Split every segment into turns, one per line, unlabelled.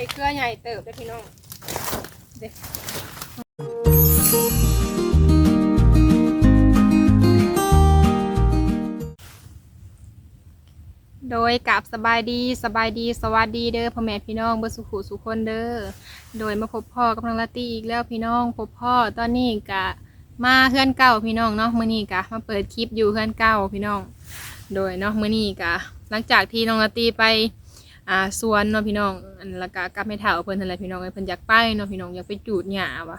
ส่เกลือใหญ่เติบได้พี่น้องเด็กโดยกับสบายดีสบายดีสวัสดีเด้อพ่อแม่พี่น้องเบอร์สุขุสุคนเด้อโดยมาพบพ่อกับน้องลาตี้อีกแล้วพี่น้องพบพ่อตอนนี้กะมาเฮือนเก่าพี่น้องเนาะมื้อนี้กะมาเปิดคลิปอยู่เฮือนเก่าพี่น้อง โดยเนาะมื้อนี้กะหลังจากที่น้องลาตี้ไป อ่าสวนเนาะพี่น้องอันล้วก็กลับไม่เท่าเพิ่นนั่นละพี่น้องเอ้ยเพิ่นอยากไปเนาะพี่น้องอยากไปจูดหญ้าวะ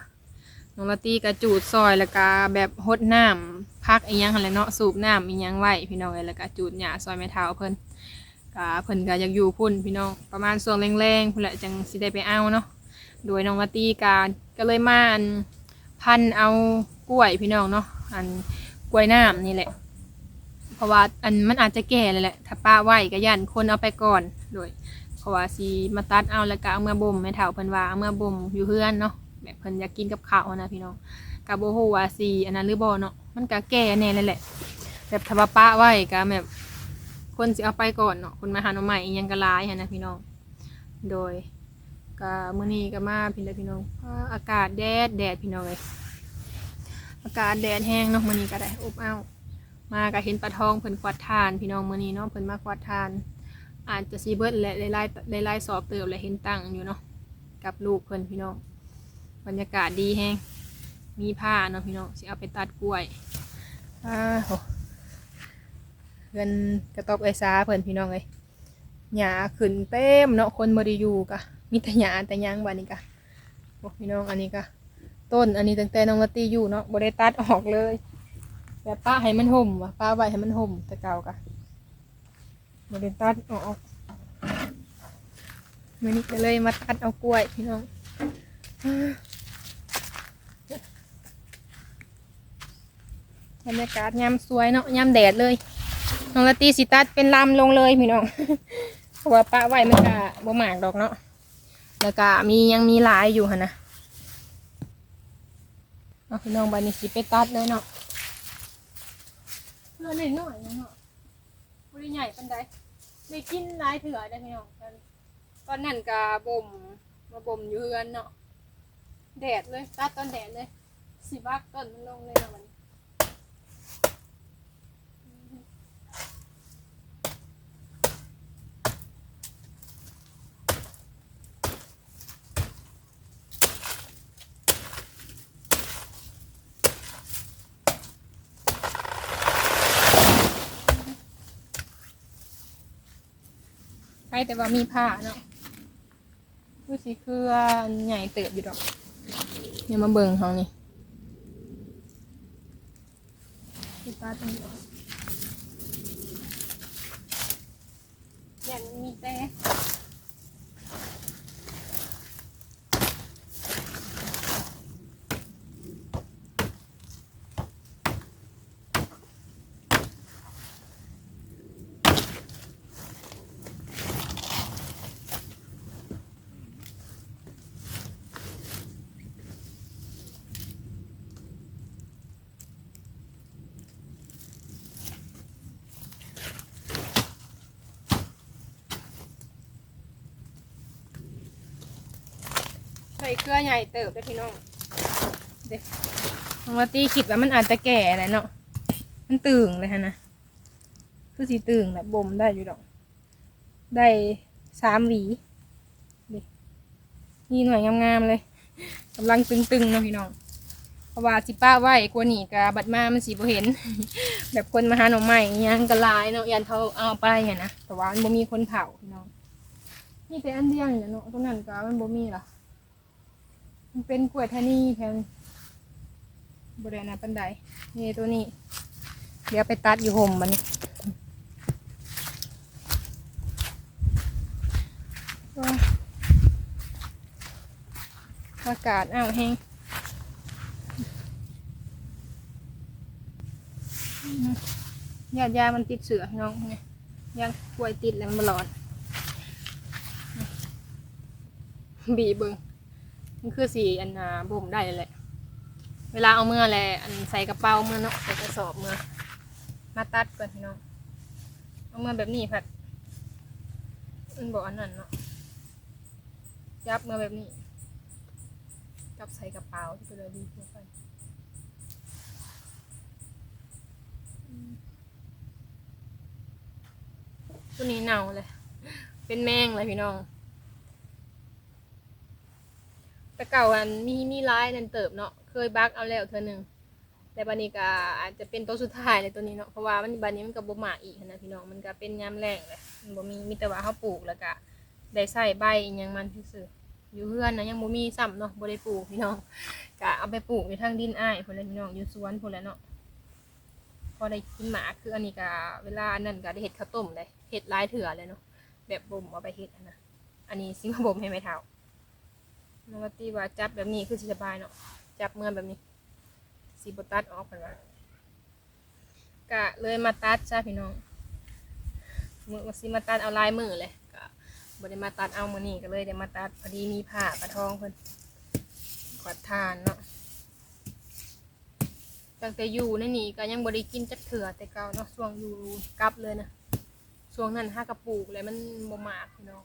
น้องลาตี้ก็จูดซอยแล้วก็แบบหดน้ำพักอีหยังหั่นละเนาะสูบน้ำอีหยังไว้พี่น้องเอ้ยแล้วก็จูดหญ้าซอยไม่เท่าเพิ่นก็เพิ่นก็อยากอยู่พุ่นพี่น้องประมาณช่วงแรงๆพุ่นแหละจังสิได้ไปเอาเนาะโดยน้องลาตี้ก็ก็เลยมาอันพันเอากล้วยพี่น้องเนาะอันกล้วยน้ำนี่แหละ ราะว่าอันมันอาจจะแก่เลยแหละ ถ้าป้าไหวก็ยันคนเอาไปก่อนโดยเพราะว่าสีมาตัดเอาแล้วก็เอาเมื่อบ่มแม่เฒ่าเพิ่นว่าเอาเมื่อบ่มอยู่เฮือนเนาะแบบเพิ่นอยากกินกับข้าวนะพี่น้องก็บ่ฮู้ว่าสีอันนั้นหรือบ่เนาะมันก็แก่แน่เลยแหละ แบบถ้าว่าป้าไหวก็แบบคนสิเอาไปก่อนเนาะคนมาหาหน่อใหม่ยังก็หลายนะพี่น้อง โดยก็มื้อนี้ก็มาพี่ละพี่น้องอากาศแดดแดดพี่น้องเอ้ยอากาศแดดแห้งเนาะมื้อนี้ก็ได้อบอ้าว มาก็เห็นปลาทองเพิ่นกวาดทาน พี่น้องมื้อนี้เนาะเพิ่นมากวาดทาน อาจจะซีเบิร์ดและไล่ไล่ไล่สอบเติบและเห็นตั้งอยู่เนาะกับลูกเพิ่นพี่น้อง บรรยากาศดีแฮงมีผ้าเนาะพี่น้องสิเอาไปตัดกล้วยอ้าโหเงินกระตอบไอซาเพิ่นพี่น้องเลยหญ้าขึ้นเต็มเนาะคนบริยูกะมีแต่หญ้าแต่ยังบัดนี้กะโอ้พี่น้องอันนี้กะต้นอันนี้ตั้งแต่น้องละตีอยู่เนาะบ่ได้ตัดออกเลย แบบป้าให้มันห่มว่ะป้าไว้ให้มันห่มแต่เก่ากะบริตัดออกมันนี้ก็เลยมาตัดเอากล้วยพี่น้องบรรยากาศยามสวยเนาะยามแดดเลยน้องละตีสิตัดเป็นลำลงเลยพี่น้องเพราะว่าปะไว้มันก็บ่หมากดอกเนาะแล้วก็มียังมีหลายอยู่หั่นะเอาพี่น้องบานนี้สิไปตัดเลยเนาะ เพื่อนหน่อยๆเนาะบริใหญ่ปันใดได้กินหลายเถื่อได้พี่น้องกันตอนนั้นกะบ่มมาบ่มอยู่เฮือนเนาะแดดเลยตัดตอนแดดเลยสิบักต้นมันลงเลยเนาะมัน แต่ว่ามีผ้าเนาะดูสิคือใหญ่เติบอยู่ดอกเนี่ยมาเบิ่งเขานี่สิตัดตรงนี้ เกลือใหญ่เติบได้พี่น้องเด็กน้องลาตี้คิดว่ามันอาจจะแก่แหละเนาะมันตึงเลยฮะนะคือสีตึงแบบบ่มได้อยู่ดอก ได้สามหวีเด็กนี่หน่วยงามๆเลยกำลังตึงๆเนาะพี่น้องเพราะว่าสิป้าไหวกลัวหนีกะบัดมามันสีบ่เห็น แบบคนมาหาหน่อไม้อิหยังกระลายเนาะยันเขาเอาไปไงนะแต่ว่ามันบ่มีคนเผาพี่น้องนี่แต่อันเดียวเนี่ยเนาะตรงนั้นก็มันบ่มีล่ะ มันเป็นกล้วยทานีแทนบริเวณปันไดนี่ตัวนี้ เดี๋ยวไปตัดอยู่ห่มมันนี่อากาศอ้าวแห้งยาดยามันติดเสือน้องไงยางกล้วยติดแล้วมันร้อนบีเบิง มันคือสีอันนาบ่มได้เลยแหละ เวลาเอาเมื่อแหละอันใส่กระเป๋าเมื่อเนาะใส่กระสอบเมื่อมาตัดก่อนพี่น้องเอาเมื่อแบบนี้ผัดมันบอกอันนั้นเนาะจับเมาแบบนี้จับใส่กระเป๋าที่เป็นดีกว่ากันอืมตัวนี้เน่าเลย เป็นแมงเลยพี่น้อง แต่เก่าอันมีมีร้ายนั่นเติบเนาะเคยบักเอาแล้วเธอหนึ่งแต่บันนี้ก็อาจจะเป็นตัวสุดท้ายในตัวนี้เนาะเพราะว่ามันบันนี้มันก็บ่มาอีกนะพี่น้องมันก็เป็นยามแรงเลยมันบ่มีมีแต่ว่าเขาปลูกแล้วก็ได้ใส่ใบอหยังมันซื่ออยู่เพื่อนนะยังบ่มีซ้ำเนาะบ่ได้ปลูกพี่น้องก็เอาไปปลูกในทางดินอ้ายพุ่นแหละพี่น้องอยู่สวนพุ่นแหละเนาะพอได้กินหมากคืออันนี้ก็เวลาอันนั้นก็ได้เฮ็ดข้าวต้มเลยเฮ็ดหลายเถื่อเลยเนาะแบบบ่มเอาไปเฮ็ดนะอันนี้สิมาบ่มให้ไม่เท่า นวัตตีว่าจับแบบนี้คือสิสบายเนาะจับเมื่อแบบนี้สีบตัดออกกันว่ากะเลยมาตัดจ้าพี่น้องมือมาสิมาตัดเอาลายมือเลยกะบ่ได้มาตัดเอามือนี่ก็เลยได้มาตัดพอดีมีผ้าปะทองเพิ่นขอดทานเนาะตั้งแต่อยู่ในนี่ก็ยังบ่ได้กินจักเถื่อแต่เก่าเนาะช่วงอยู่กลับเลยนะช่วงนั้นห้ากระปุกเลยมันบ่มากพี่น้อง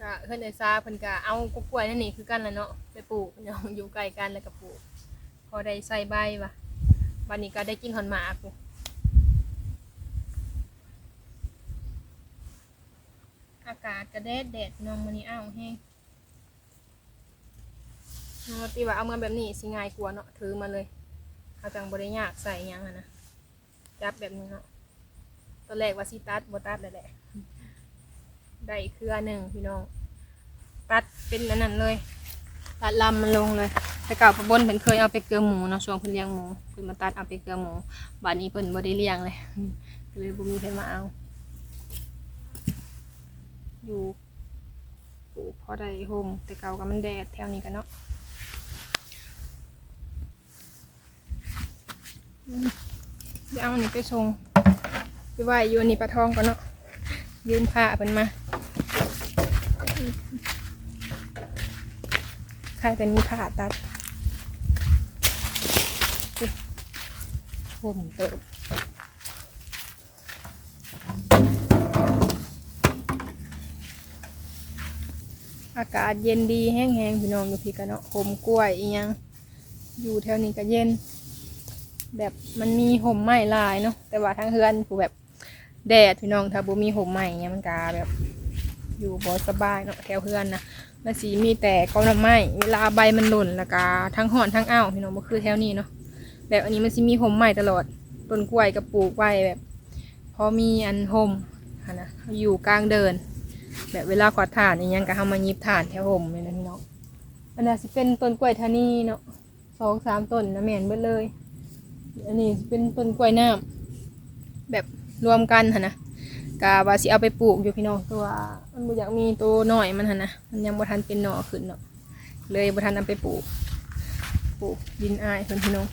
ก็เพื่อนไอซาเพิ่นก็เอากล้วยนั่นนี่คือกันแหละเนาะไปปลูกเนาะอยู่ใกล้กันแล้วก็ปลูก พอได้ใส่ใบว่ะวันนี้ก็ได้กินหอนหมากอยู่อากาศก็แดดแดดน้องมันนี้อ้าวแห้งตีว่าเอามาแบบนี้สิง่ายกว่าเนาะถือมาเลยเอาจังบริยากใส่หยังอะนะจับแบบนี้เนาะตอนแรกว่าสิตัดบ่ตัดเลยแหละ ได้เครือหนึ่งพี่น้องตัดเป็นอันนั้นเลยตัดลำมันลงเลยแต่เก่าพบนเพิ่นเคยเอาไปเกลือหมูเนาะช่วงเพิ่นเลี้ยงหมูเพิ่นมาตัดเอาไปเกลือหมูบาดนี้เพิ่นบ่ได้เลี้ยงเลยเลยบ่มีใครมาเอา อยู่ปลูกพอได้โฮมแต่เก่าก็มันแดดแถวนี้กันเนาะเดี๋ยวเอาอันนี้ไปส่งไปไหวอยู่อันนี้ปลาทองก่อนเนาะยืมผ้าเพิ่นมา ใครเป็นมีผ้าตัดผมเติบอากาศเย็นดีแห้งๆพี่น้องอยู่พี่กันเนาะห่มกล้วยอียังอยู่แถวนี้ก็เย็น แบบมันมีห่มไม้ลายเนาะแต่ว่าทางเฮือนผู้แบบแดดพี่น้องถ้าบ่มีห่มใหม่เนี่ยมันกาแบบ อยู่บ่สบายเนาะแถวเพื่อนนะมันสีมีแต่กอน้ำไม้เวลาใบมันหล่นแล้วก็ทั้งห่อนทั้งอ้าวพี่น้องบ่คือแถวนี้เนาะแบบอันนี้มันสิมีห่มใหม่ตลอดต้นกล้วยกับปลูกไว้แบบ พอมีอันห่มนะอยู่กลางเดิน แบบเวลาขอดถ่านอหยังก็เฮามายิบถ่านแถวห่มเลยนะพี่น้องอันนี้สิเป็นต้นกล้วยทานีเนาะสองสามต้นนะแม่นเบิดเลย อันนี้เป็นต้นกล้วยน้ำแบบรวมกันนะ กะว่าสิเอาไปปลูกอยู่พี่น้องตัวมันบ่อยากมีตัวหน่อยมันหั่นนะมันยังบ่ทันเป็นหน่อขึ้นเนาะเลยบ่ทันเอาไปปลูก ปลูกดินอายเพิ่นพี่น้อง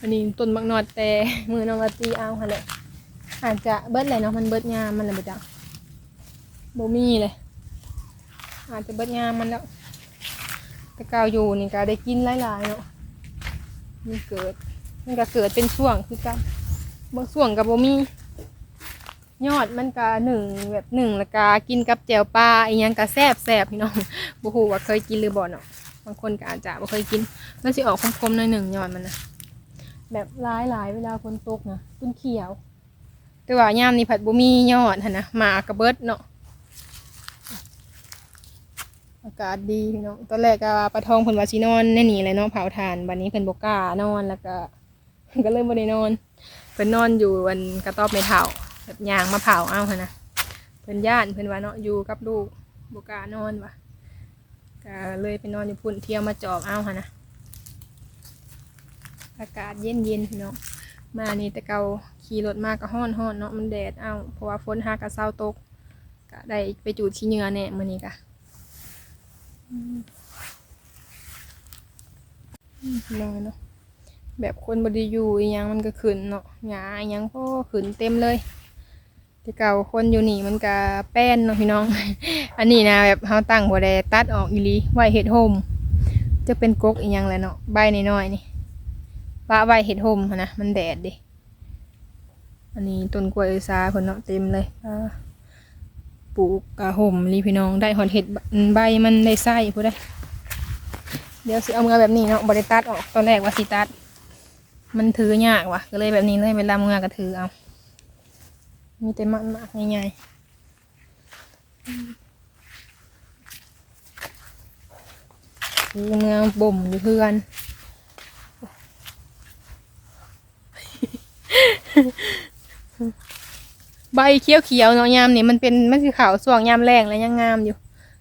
อันนี้ต้นมักนอดแต่มือน้องละตีเอาหั่นแหละอาจจะเบิดแหละเนาะมันเบิดยามมันเลยบ่จังบ่มีเลยอาจจะเบิดยามมันแล้วแต่กาวอยู่นี่ก็ได้กินหลายๆเนาะมันเกิด มันก็เกิดเป็นช่วงคือกันบางส่วนกับบ่มี ยอดมันก็หนึ่งแบบหนึ่งแล้วก็กินกับแจ่วปลาอีหยังก็แซ่บแซ่บพี่น้องบ่ฮู้ว่าเคยกินหรือบ่เนาะบางคนก็อาจจะบ่เคยกิน มันสิออกคมๆหน่อยหนึ่งยอดมันนะแบบหลายหลายๆเวลาฝนตกนะต้นเขียว แต่ว่ายามนี้ผัดบ่มียอดหั่นนะมากระเบิดเนาะอากาศดีพี่น้องตอนแรกก็ปลาทองเพิ่นว่าสินอนในนี่แหละเนาะเผาถ่านบัดนี้เพิ่นบ่กล้านอนแล้วก็ก็เลยบ่ได้นอนเพิ่นนอนอยู่วันกระต๊อบไม่เท่า แบบยางมาเผาเอาค่ะนะเพิ่นย่านเพิ่นว่าเนาะอยู่กับลูกบุกานอนว่ะก็เลยไปนอนอยู่พุ่นเที่ยวมาจอบเอาค่ะนะอากาศเย็นเย็นๆพี่น้องมานี่แต่เกาขี่รถมากก็ห้อนห้อนเนาะมันแดดเอาเพราะว่าฝนหากระเซาตกก็ได้ไปจูดขี้เหงื่อแน่มื้อนี้กะอืมอืมพี่น้องเนาะแบบคนบดีอยู่อียังมันก็ขึ้นเนาะหญ้ายังก็ขึ้นเต็มเลย แต่เก่าคนอยู่นี่มันก็แป้นเนาะพี่น้อง อันนี้นะแบบเฮาตั้งบ่ได้ตัดออกอีหลีไว้เฮ็ดโฮมจะเป็นกกอีหยังแหละเนาะใบน้อยๆนี่ปะไว้เฮ็ดโฮมนะมันแดดดิอันนี้ต้นกล้วยซาเพิ่นเนาะเต็มเลยปลูกกระห่มรีพี่น้องได้หอนเห็ดใบมันได้ไส้พูดได้เดี๋ยวสิเอามือแบบนี้เนาะบริตัดออกตอนแรกว่าสิตัด มันถือยากว่ะก็เลยแบบนี้เลยเวลามือก็ถือเอา มีแต่มันมากง่ายๆถือมืองบ่มอยู่เพื่อนใบเขียวเขียวๆเนาะยามนี่มันเป็นมันคือขาวส่วงยามแรงแล้วยังงามอยู่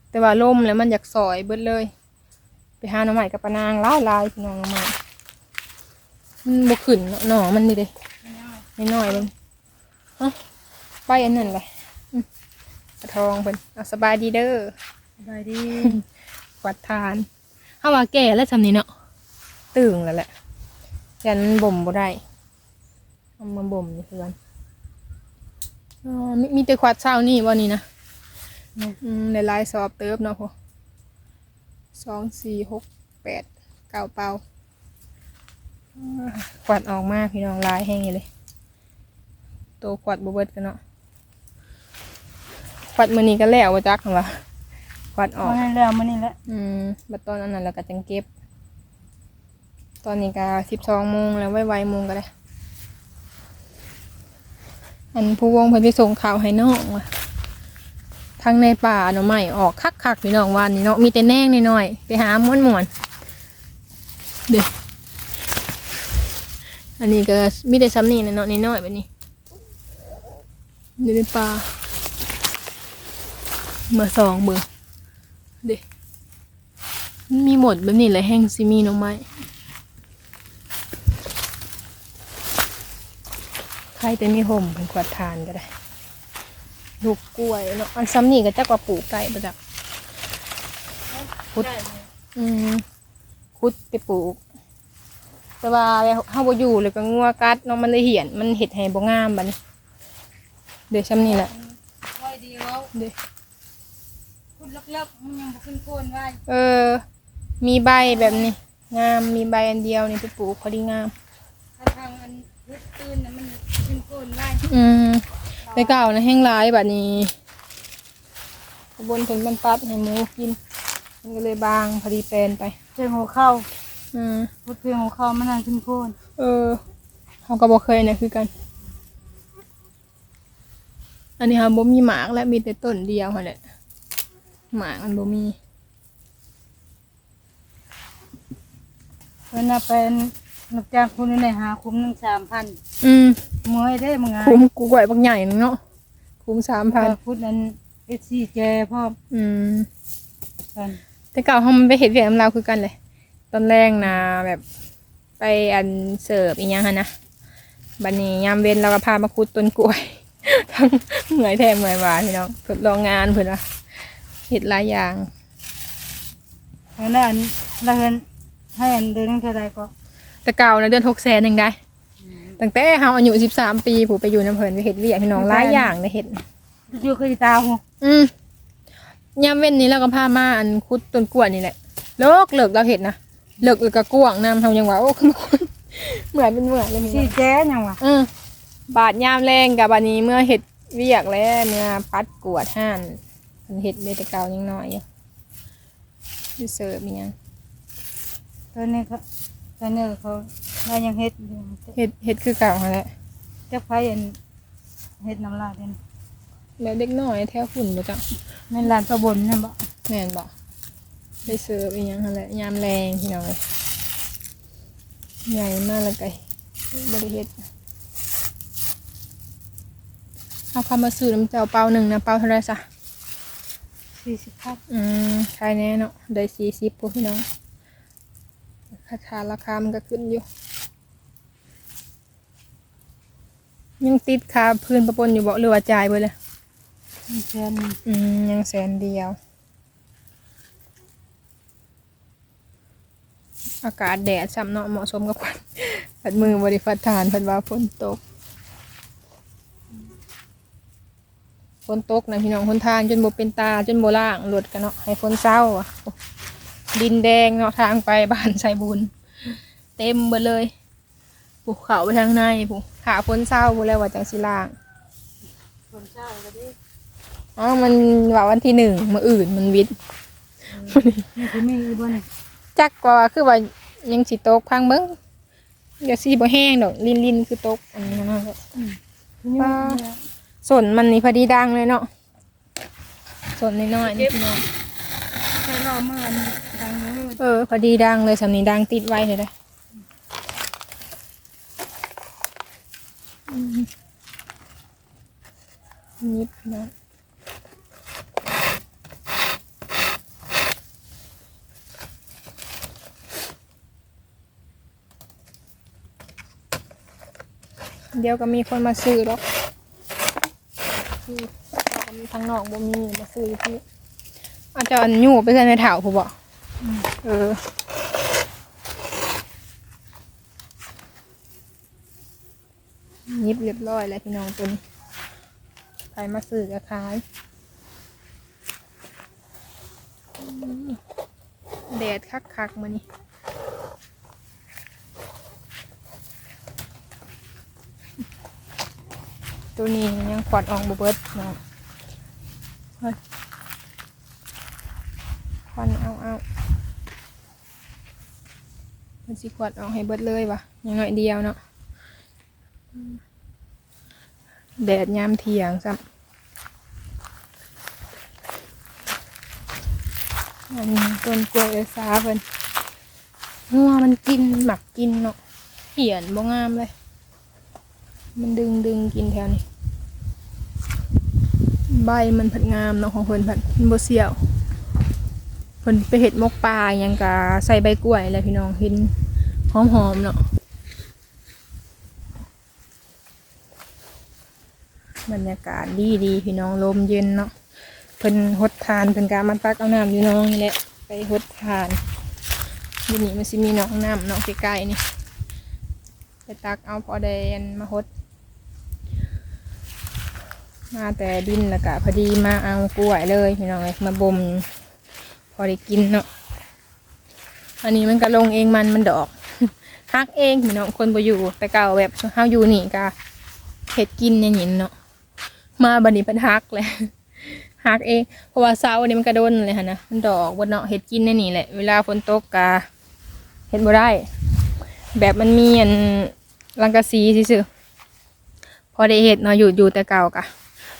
แต่ว่าล่มแล้วมันอยากสอยเบิดเลย ไปหาหน่อไม้กับปะนางลายลายพี่น้องหน่อไม้มันบกขึ้นหน่อมันนี่เด้ไม่น้อยมันเอ้า ไปอันนั้นเลยอืมกระทองเพิ่นเอาสบายดีเด้อ
สบายดี
กวัดทานเฮาว่าแก่แล้วจำนี้เนาะตึงแล้วแหละยันมันบ่มบ่ได้เอามาบ่มนี่เพื่อนอ๋อมีมีแต่ขวัดเช้านี่บ่นี่นะอืมในลายสอบเติบเนาะพอสองสี่หกแปดเก้าเปาอ่าขวัดออกมาพี่น้องลายแห้งอยู่เลยโตขวัดบเบิดกันเนาะข วัดมือนี้ก็แล้วว่าจักเหรอวัดออก
มาให้แล้วมานี่แหละ
อืมบัดตอนนั้นน่ะเราก็จังเก็บ ตอนนี้ก็สิบสองโมงแล้วไวๆโมงก็ได้อันผู้วงเพิ่นไปส่งข่าวให้น้องว่ะทางในป่าหน่อไม้ออกคักๆพี่น้องวันนี้เนาะมีแต่แนงน้อยๆไปหาม้วนมวนๆเด้ออันนี้ก็มีแต่ซ้ำนี่นะเนาะน้อยๆแบบนี้อยู่ในป่า เมื่อสองเบิ่งเด็มีหมดแบบนี้เลยแห้งซิมีหน้องไม้ใครแต่มีห่มเป็นขวดทานก็ได้ ลูกกล้วยเนาะ อันซ้ำนี่ก็จักว่าปลูกไก่ประจักคุด อืมคุดไปปลูก แต่ว่าเฮาบ่อยู่เลยก็งัวกัดเนาะมันเลยเหี่ยน มันเห็ดให้บ่งามบัดนี้เดี๋ยวซ้ำนี่แหละ
ไว้ดีแล้ว
เดี๋ยว
คุณเลิกๆมันยังบ่ขึ้นโคนไว้
เออ มีใบแบบนี้ งาม มีใบอันเดียวนี่ไปปลูกพอดีงาม
ถ้าทางอันลึกตื้นน่ะมันขึ้นโคนไว้
อืมไปเก่านะแห้งร้ายแบบนี้ขบวนผลบรรพัดให้หมูกิน มันก็เลยบางพอดีแปลนไป
เพียงหัวเข้า
อืม
พุดเพียงหัวเข้ามันนั่งขึ้นโคน
เออเขาก็บอกเคยนะคือกัน อันนี้ค่ะบ่มีหมากและมีแต่ต้นเดียวค่ะแหละ หมากมันบ่มี
เพิ่นน่ะเป็นนักจ้างคุณในหาคุ้มหนึง3,000
อืม
มวยได้มึงอะ
คุ้มกูไหวบางใหญ่นึงเนาะคุ้มสามพัน
พุดนั้น SC แกพร้อม
อืม
กัน
แต่เก่าเขามันไปเห็ดเวียกน้ำลาวคือกันเลย ตอนแรกนะแบบ ไปอันเสิร์ฟอีกอย่างฮะนะบันนี้ยามเว้นเราก็พามาคุดต้นกล้วย ทั้งเหนื่อยแทมเหนื่อยหวานพี่น้องทดลองงานเพื่อนว่า เห็ดหลายอย่าง
แล้วนั่นอันแล้วเพิ่นให้อันเดือนนึงเท่าใดก็
แต่เก่านะเดือนหกแสนหนึ่งได้ตั้งแต่เฮาอายุสิบสามปีผมไปอยู่น้ำเพลินไปเห็ดเวียกพี่น้องหลายอย่างในเห็ด
อยู่คือตาหู
อืมยามเว้นนี้เราก็พามาอันคุดต้นกล้วยนี่แหละเลิกเลิกเราเห็ดนะเลิกแล้วก็กวางน้ำเฮายังว่าโอ้คุณคุณเหมือนเป็นเหมือนเลยพี่
สิ
น้อง
แจ้หยังวะ
อืมบาดยามแรงกับบาดนี้เมื่อเห็ดเวียกแล้วเมื่อปัดกวดห่าน มันเห็ดเบตเกายังน้อยอยู่ที่เสิร์ฟมีหยัง
ตอนนี้ก็ตอนนี้เขาว่ายังเฮ็ดอยู่
เห็ดเห็ดคือเก่าหั่นแหละ
จักไผอันเฮ็ดน้ำลายเด่น
แล้วเด็กน้อยแถวฝุ่นบ่จัง
ในร้านประบนนั่นบ่
แม่นบ่ได้เสิร์ฟอีหยังหั่นแหละยามแรงพี่น้องเลยใหญ่มากแล้วไก่บริเฮ็ดเอาคำมาซื้อน้ำเจ้าเปล่าหนึ่งนะเปล่าเท่าไหรซะ
สี่สิบครับ
อืมขายแน่เนาะได้สี่สิบพวกพี่น้องราคาราคามันก็ขึ้นอยู่ ยังติดคาพื้นประปนอยู่บ่หรือว่าจ่ายไปเลย
มีแฟน
อืมยังแสนเดียว อากาศแดดซ้ำเนาะเหมาะสมกับคนปัดมือบริฟัดทานเพิ่นว่าฝนตก นตกนะพี่น้องคนทางจนบ่เป็นตาจนบ่ล่างหลดกันเนาะให้ฝนเศร้าอะโอ้ดินแดงเนาะทางไปบ้านใส่บุญ เต็มเบิดเลยผูเขาไปทางในผูขาฝนเศร้าผูแล้วว่าจังสิล่าง
คนเช้าก็ดี
อ๋อมันว่าวันที่หนึ่งมื้ออื่นมันวิทย์
นี่คือมีอีกบ่นี่
จักว่าคือว่ายังสิตกพังเบิ่งเดี๋ยวสิบ่แห้งดอกลินลินๆคือตกอันนี้นะ
คือมี
ว่า ส่วนมันนี่พอดีดังเลยเนาะส่วนน้อยๆนี่พี่น้อง
ใช้รอมืออันดังเลย
เออ พอดีดังเลยสำนี้ดังติดไว้เลยได้อืมนิดเนาะเดี๋ยวก็มีคนมาซื้อหรอก ซื้อทางนอกบ่มีมาซื้อที่อาจจะอันยู่ไปใส่ในแถวผู้บอกเออยิบเรียบร้อยแล้วพี่น้องตัวนี้ใครมาซื้อก็ขายแดดคักคักๆมานี่ ตัวนี้ยังขวัดออกบเบิดเนาะควันเอาเอามันสิขวดออกให้เบิดเลยวะยังหน้อยเดียวเนาะแดดยามเที่ยงซ้ำอันนี้ต้นกล้วยเอซาเพิ่นงัวมันกินหมักกินเนาะเหียนบ่งามเลย มันดึงดึงกินแถวนี้ ใบมันผัดงามเนาะของเพิ่นผัดมันบ่เสียวเพิ่นไปเห็ดมกปลาหยังกะใส่ใบกล้วยอะไรพี่น้องเห็นหอมๆเนาะบรรยากาศดีดีๆพี่น้องลมเย็นเนาะเพิ่นหดทานเพิ่นกามันตักเอาน้ำอยู่น้องนี่แหละไปหดทานอยู่นี่มันสิมีหนองน้ำเนาะใกล้ๆนี่ไปตักเอาพอแดนมาหด มาแต่ดินแล้วก็พอดีมาเอากล้วยเลยพี่น้องเลยมาบ่มพอได้กินเนาะอันนี้มันก็ลงเองมันมันดอกฮักเองพี่น้องคนบ่อยู่แต่เก่าแบบเฮาอยู่นี่ก็เห็ดกินอย่างนี้เนาะมาบัดนี้เป็นฮักเลยฮักเองเพราะว่าเสาอันนี้มันกระโดนเลยค่ะนะมันดอกบนเนาะเห็ดกินในนี่แหละเวลาฝนตกกะเห็ดบ่ได้ แบบมันมีอันลังกะซีซื่อพอได้เห็ดเนาะอยู่อยู่แต่เก่ากะ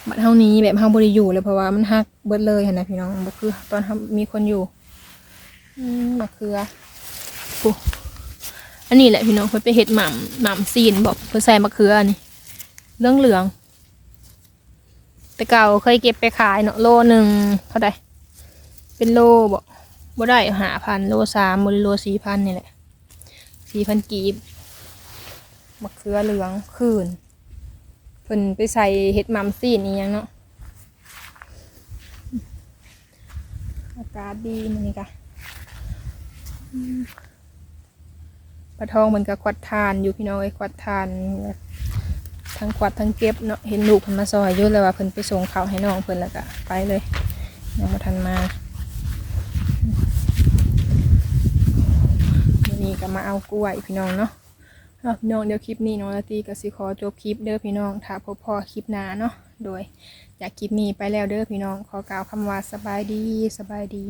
บัดเท่านี้แบบเฮาบ่ได้อยู่เลยเพราะว่ามันฮักเบิดเลยเหั่นนะพี่น้องบ่คือ ตอนมีคนอยู่มะเขือปุ๊อันนี้แหละพี่น้องเพิ่นไปเฮ็ดหม่ำหม่ำซีนบอกเพิ่นใส่มะเขือนี่เหลืองเหลือง แต่เก่าเคยเก็บไปขายเนาะโลหนึ่งเท่าใดเป็นโลบ่บ่ได้หาพันโลสามบ่ได้โลสี่พันนี่แหละสี่พันกีบมะเขือเหลืองคืน พิ่นไปใส่เห็ดมัมซีนนี่ยังเนาะอากาศดีมันนี่กะปลาทองมันก็ควัดทานอยู่พี่น้องไอ้ควัดทานทั้งควัดทั้งเก็บเนาะเห็นลูกเพิ่นมาซอยอยู่เลยว่าเพิ่นไปส่งข้าวให้น้องเพิ่นแล้วก็ไปเลยยังมาทันมาวันนี้ก็มาเอากล้วยพี่น้องเนาะ เอาพี่น้องเดี๋ยวคลิปนี้น้องละตีกับสิขอจบคลิปเด้อพี่น้องถ้าพบพอคลิปหน้าเนาะโดยอยากคลิปนี้ไปแล้วเด้อพี่น้องขอกล่าวคำว่าสบายดีสบายดี